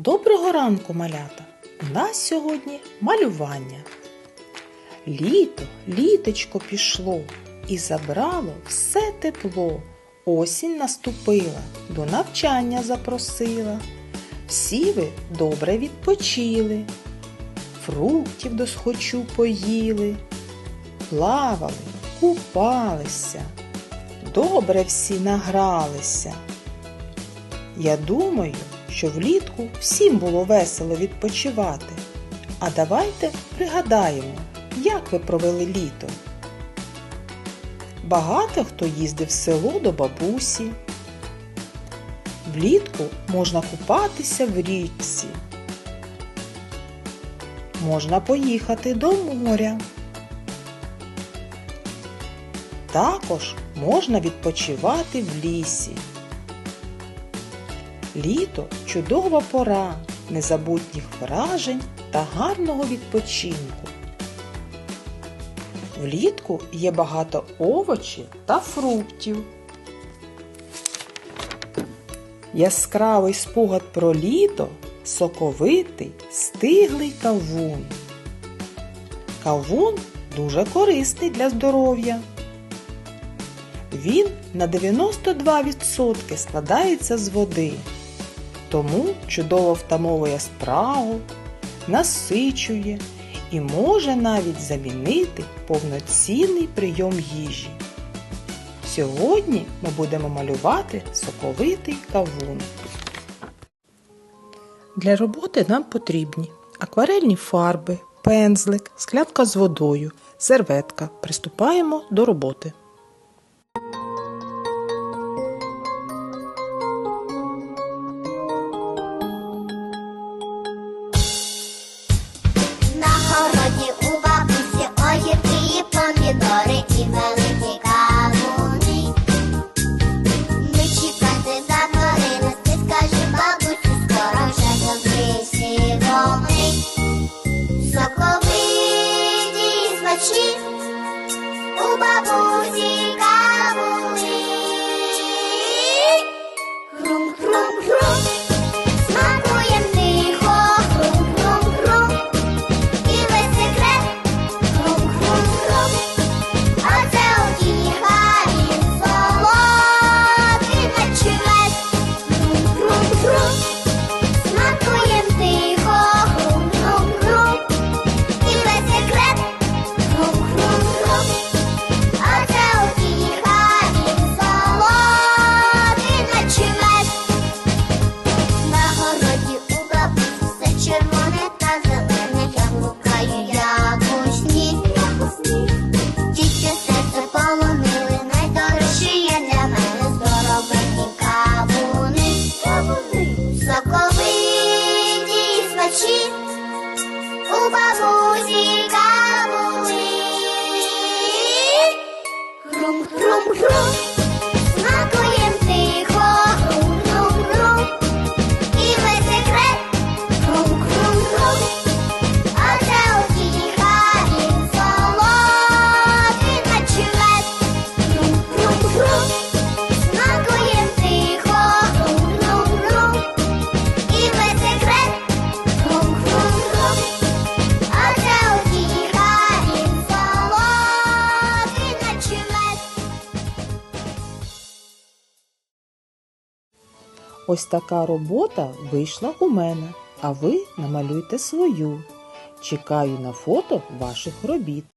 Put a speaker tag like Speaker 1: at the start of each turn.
Speaker 1: Доброго ранку, малята! У нас сьогодні малювання. Літо, літочко пішло і забрало все тепло. Осінь наступила, до навчання запросила. Всі ви добре відпочили, фруктів досхочу поїли, плавали, купалися, добре всі награлися. Я думаю, що влітку всім було весело відпочивати. А давайте пригадаємо, як ви провели літо. Багато хто їздив в село до бабусі. Влітку можна купатися в річці. Можна поїхати до моря. Також можна відпочивати в лісі. Літо чудова пора незабутніх вражень та гарного відпочинку. Влітку є багато овочів та фруктів. Яскравий спогад про літо соковитий, стиглий кавун. Кавун дуже корисний для здоров'я. Він на 92% складається з води, тому чудово втамовує спрагу, насичує і може навіть замінити повноцінний прийом їжі. Сьогодні ми будемо малювати соковитий кавун. Для роботи нам потрібні акварельні фарби, пензлик, склянка з водою, серветка. Приступаємо до роботи.
Speaker 2: Socorro.
Speaker 1: Ось така робота вийшла у мене, а ви намалюйте свою. Чекаю на фото ваших робіт.